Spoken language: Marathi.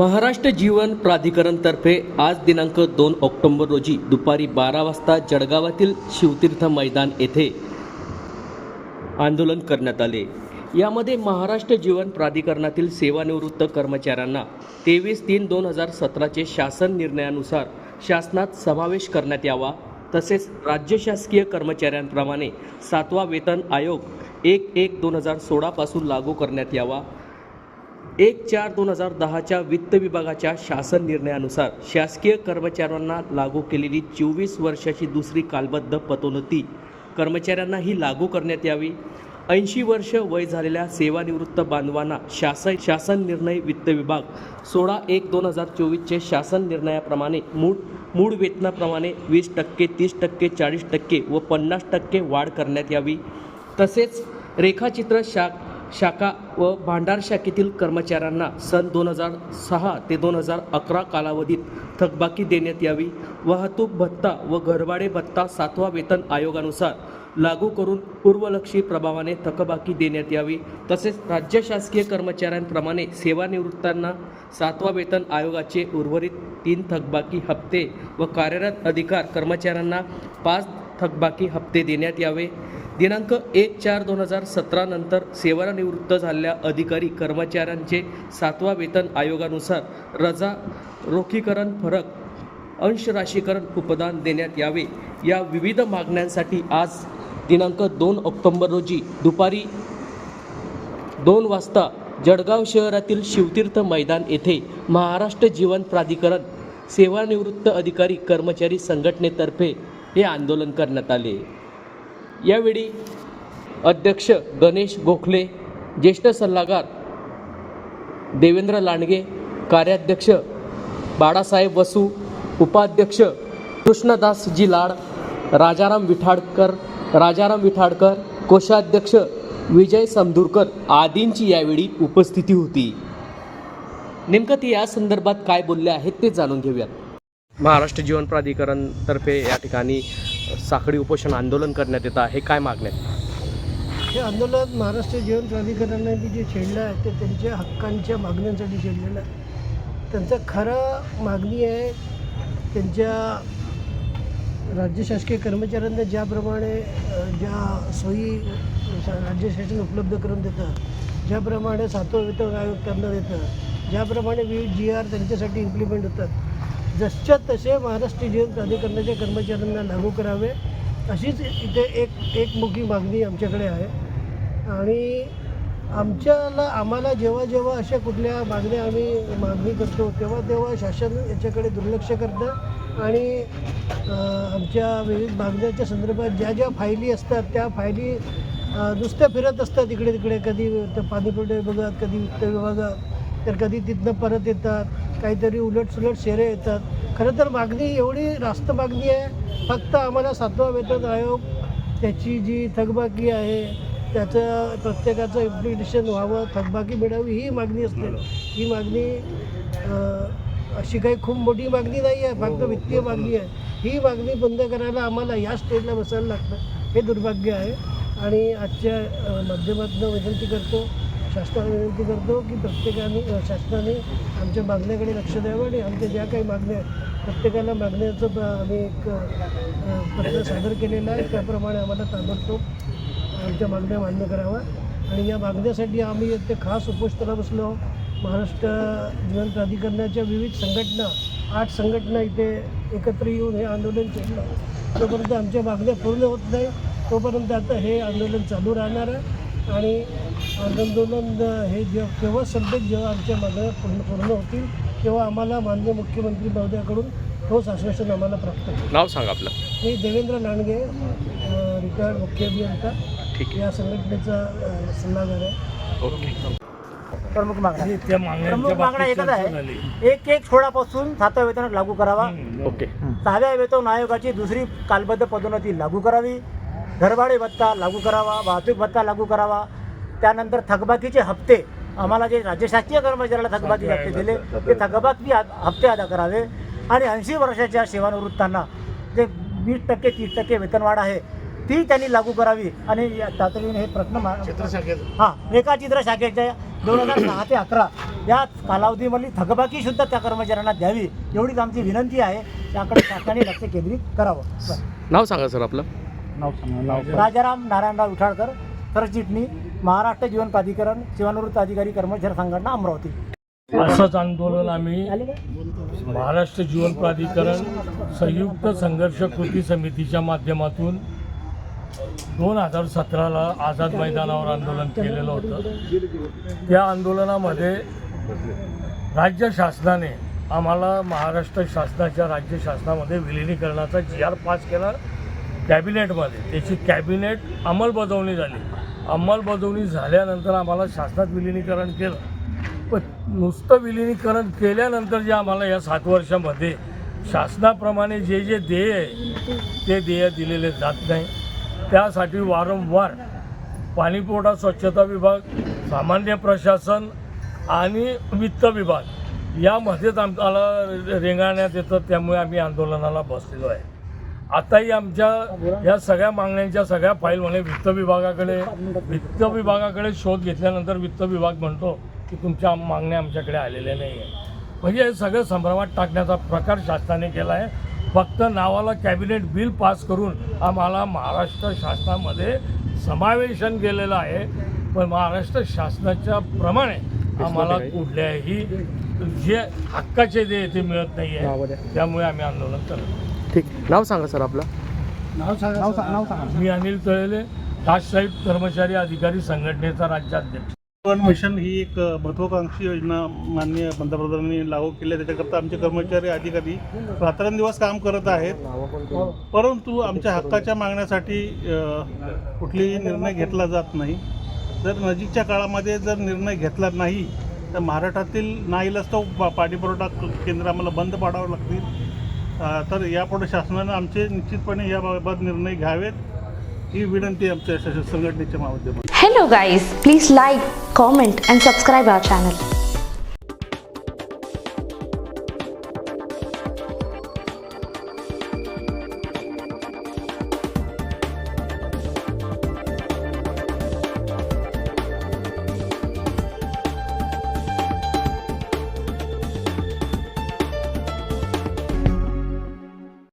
महाराष्ट्र जीवन प्राधिकरणतर्फे आज दिनांक दोन ऑक्टोबर रोजी दुपारी बारा वाजता जळगावातील शिवतीर्थ मैदान येथे आंदोलन करण्यात आले. यामध्ये महाराष्ट्र जीवन प्राधिकरणातील सेवानिवृत्त कर्मचाऱ्यांना तेवीस तीन दोन हजार सतराचे शासन निर्णयानुसार शासनात समावेश करण्यात यावा तसेच राज्य शासकीय कर्मचाऱ्यांप्रमाणे सातवा वेतन आयोग एक एक दोन हजार सोळापासून लागू करण्यात यावा एक चार दोन हजार दहाच्या वित्त विभागाच्या शासन निर्णयानुसार शासकीय कर्मचाऱ्यांना लागू केलेली चोवीस वर्षाची दुसरी कालबद्ध पदोन्नती. कर्मचाऱ्यांनाही लागू करण्यात यावी. ऐंशी वर्ष वय झालेल्या सेवानिवृत्त बांधवांना शासन शासन निर्णय वित्त विभाग सोळा एक दोन हजार चोवीसचे शासन निर्णयाप्रमाणे मूळ मूळ वेतनाप्रमाणे वीस टक्के तीस टक्के चाळीस टक्के व पन्नास टक्के वाढ करण्यात यावी. तसेच रेखाचित्र शा शाखा व भांडार शाखेतील कर्मचाऱ्यांना सन दोन हजार सहा ते दोन हजार अकरा कालावधीत थकबाकी देण्यात यावी. वाहतूक भत्ता व घरभाडे भत्ता सातवा वेतन आयोगानुसार लागू करून पूर्वलक्षी प्रभावाने थकबाकी देण्यात यावी. तसेच राज्य शासकीय कर्मचाऱ्यांप्रमाणे सेवानिवृत्तांना सातवा वेतन आयोगाचे उर्वरित तीन थकबाकी हप्ते व कार्यरत अधिकार कर्मचाऱ्यांना पाच थकबाकी हप्ते देण्यात यावे. दिनांक एक चार दोन हजार सतरा नंतर सेवानिवृत्त झालेल्या अधिकारी कर्मचाऱ्यांचे सातवा वेतन आयोगानुसार रजा रोखीकरण फरक अंशराशीकरण उपदान देण्यात यावे. या विविध मागण्यांसाठी आज दिनांक दोन ऑक्टोंबर रोजी दुपारी दोन वाजता जळगाव शहरातील शिवतीर्थ मैदान येथे महाराष्ट्र जीवन प्राधिकरण सेवानिवृत्त अधिकारी कर्मचारी संघटनेतर्फे हे आंदोलन करण्यात आले. यावेळी अध्यक्ष गणेश गोखले ज्येष्ठ सल्लागार देवेंद्र लांडगे कार्याध्यक्ष बाळासाहेब वसू उपाध्यक्ष कृष्णदासजी लाड राजाराम विठाडकर राजाराम विठाडकर कोषाध्यक्ष विजय समधुरकर आदींची यावेळी उपस्थिती होती. नेमकं ते या संदर्भात काय बोलले आहेत ते जाणून घेऊयात. महाराष्ट्र जीवन प्राधिकरण तर्फे या ठिकाणी साखळी उपोषण आंदोलन करण्यात येतं हे काय मागण्यात हे आंदोलन महाराष्ट्र जीवन प्राधिकरणाने जे छेडलं आहे ते त्यांच्या हक्कांच्या मागण्यांसाठी छेडलेलं आहे. त्यांचं खरं मागणी आहे त्यांच्या राज्य शासकीय कर्मचाऱ्यांना ज्याप्रमाणे ज्या सोयी शा- राज्य शासन उपलब्ध करून देतं ज्याप्रमाणे सातवं वेतन आयोग त्यांना देतं ज्याप्रमाणे विविध जी आर त्यांच्यासाठी इम्प्लिमेंट होतात जसच्या तसे महाराष्ट्र जीवन प्राधिकरणाच्या कर्मचाऱ्यांना लागू करावे अशीच इथे एक एकमुखी मागणी आमच्याकडे आहे. आणि आमच्याला आम्हाला जेव्हा जेव्हा अशा कुठल्या मागण्या आम्ही मागणी करतो तेव्हा तेव्हा शासन याच्याकडे दुर्लक्ष करतं. आणि आमच्या विविध मागण्यांच्या संदर्भात ज्या ज्या फायली असतात त्या फायली नुसत्या फिरत असतात इकडे तिकडे. कधी तर पाणीपुरवठा विभागात कधी वित्त विभागात तर कधी तिथनं परत येतात. काहीतरी उलटसुलट शेरे येतात. खरं तर मागणी एवढी रास्त मागणी आहे फक्त आम्हाला सातवा वेतन आयोग त्याची जी थकबाकी आहे त्याचं प्रत्येकाचं इम्प्लिमेंटेशन व्हावं थकबाकी मिळावी ही मागणी असते. ही मागणी अशी काही खूप मोठी मागणी नाही आहे फक्त वित्तीय मागणी आहे. ही मागणी बंद करायला आम्हाला या स्टेजला बसायला लागतं. हे दुर्भाग्य आहे. आणि आजच्या माध्यमातून विनंती करतो शासनाला विनंती करतो की प्रत्येकाने शासनाने आमच्या मागण्याकडे लक्ष द्यावं आणि आमच्या ज्या काही मागण्या प्रत्येकाला मागण्याचं आम्ही एक पत्र सादर केलेलं आहे. त्याप्रमाणे आम्हाला ताबडतोब आमच्या मागण्या मान्य कराव्या. आणि या मागण्यासाठी आम्ही ते खास उपोषणाला बसलो महाराष्ट्र जीवन प्राधिकरणाच्या विविध संघटना आठ संघटना इथे एकत्र येऊन हे आंदोलन केलं. तोपर्यंत आमच्या मागण्या पूर्ण होत नाही. तोपर्यंत आता हे आंदोलन चालू राहणार आहे. आणि आंदोलन हे जेव्हा केव्हा संपेल जेव्हा आमच्या मागण्या पूर्ण पूर्ण होतील तेव्हा आम्हाला माननीय मुख्यमंत्री महोदयाकडून ठोस आश्वासन आम्हाला प्राप्त होईल. नाव सांगा आपलं. मी देवेंद्र लांडगे रिटायर्ड मुख्य अभियंता. ठीक या संघटनेचा सल्लागार आहे. ओके. प्रमुख मागण्या. त्या मागण्यांच्या प्रमुख मागण्या एकच आहे. एक एक सोळापासून सातव्या वेतन लागू करावा. ओके. सहाव्या वेतन आयोगाची दुसरी कालबद्ध पदोन्नती लागू करावी. घरभाडे भत्ता लागू करावा वाहतूक भत्ता लागू करावा. त्यानंतर थकबाकीचे हप्ते आम्हाला जे राज्य शासकीय कर्मचाऱ्याला थकबाकी हप्ते दिले ते थकबाकी हप्ते अदा करावे. आणि ऐंशी वर्षाच्या सेवानिवृत्तांना जे वीस टक्के तीस टक्के वेतनवाढ आहे ती त्यांनी लागू करावी. आणि तातडीने हे प्रश्न हां रेखाचित्र शाखेच्या दोन हजार सहा ते अकरा या कालावधीमधली थकबाकी सुद्धा त्या कर्मचाऱ्यांना द्यावी एवढीच आमची विनंती आहे. त्याकडे शासनाने लक्ष केंद्रित करावं. नाव सांगा सर आपलं. राजाराम नारायणराव विठाळकर सरचिटणी महाराष्ट्र जीवन प्राधिकरण सेवानिवृत्त अधिकारी कर्मचारी संघटना अमरावती. असंच आंदोलन आम्ही? महाराष्ट्र जीवन प्राधिकरण संयुक्त संघर्ष कृती समितीच्या माध्यमातून दोन हजार सतराला आझाद मैदानावर आंदोलन केलेलं होतं. त्या आंदोलनामध्ये राज्य शासनाने आम्हाला महाराष्ट्र शासनाच्या राज्य शासनामध्ये विलिनीकरणाचा जी आर पास केला. कॅबिनेटमध्ये. त्याची कॅबिनेट अंमलबजावणी झाली. अंमलबजावणी झाल्यानंतर आम्हाला शासनात विलिनीकरण केलं. पण नुसतं विलिनीकरण केल्यानंतर जे आम्हाला या सात वर्षामध्ये शासनाप्रमाणे जे जे ध्येय आहे ते ध्येय दिलेले जात नाही. त्यासाठी वारंवार पाणीपुरवठा स्वच्छता विभाग सामान्य प्रशासन आणि वित्त विभाग यामध्येच आम्हाला रेंगाळण्यात येतं. त्यामुळे आम्ही आंदोलनाला बसलेलो आहे. आताही आमच्या या सगळ्या मागण्यांच्या सगळ्या फाईलमध्ये वित्त विभागाकडे वित्त विभागाकडे शोध घेतल्यानंतर वित्त विभाग म्हणतो की तुमच्या मागण्या आमच्याकडे आलेल्या नाही आहे म्हणजे हे सगळं संभ्रमात टाकण्याचा प्रकार शासनाने केला आहे फक्त नावाला कॅबिनेट बिल पास करून आम्हाला महाराष्ट्र शासनामध्ये समावेशन केलेलं आहे. पण महाराष्ट्र शासनाच्या प्रमाणे आम्हाला कुठल्याही जे हक्काचे जे ते मिळत नाही आहे त्यामुळे आम्ही आंदोलन करतो नाव सांगा सर आपलं. नाव सांगा नाव सांगा मी अनिल तळेले राजसाहेब कर्मचारी अधिकारी संघटनेचा राज्याध्यक्ष. जीवन मिशन ही एक महत्त्वाकांक्षी योजना माननीय पंतप्रधानांनी लागू केली आहे. त्याच्याकरता आमचे कर्मचारी अधिकारी रात्रंदिवस काम करत आहेत. परंतु आमच्या हक्काच्या मागण्यासाठी कुठलेही निर्णय घेतला जात नाही. जर नजीकच्या काळामध्ये जर निर्णय घेतला नाही तर महाराष्ट्रातील नाईलाज तो पा- पाणीपुरवठा केंद्र आम्हाला बंद पाडावं लागतील. तर यापुढे शासनानं आमचे निश्चितपणे याबाबत निर्णय घ्यावेत. ही विनंती आमच्या संघटनेच्या माध्यमातून. Hello guys please like comment and subscribe our channel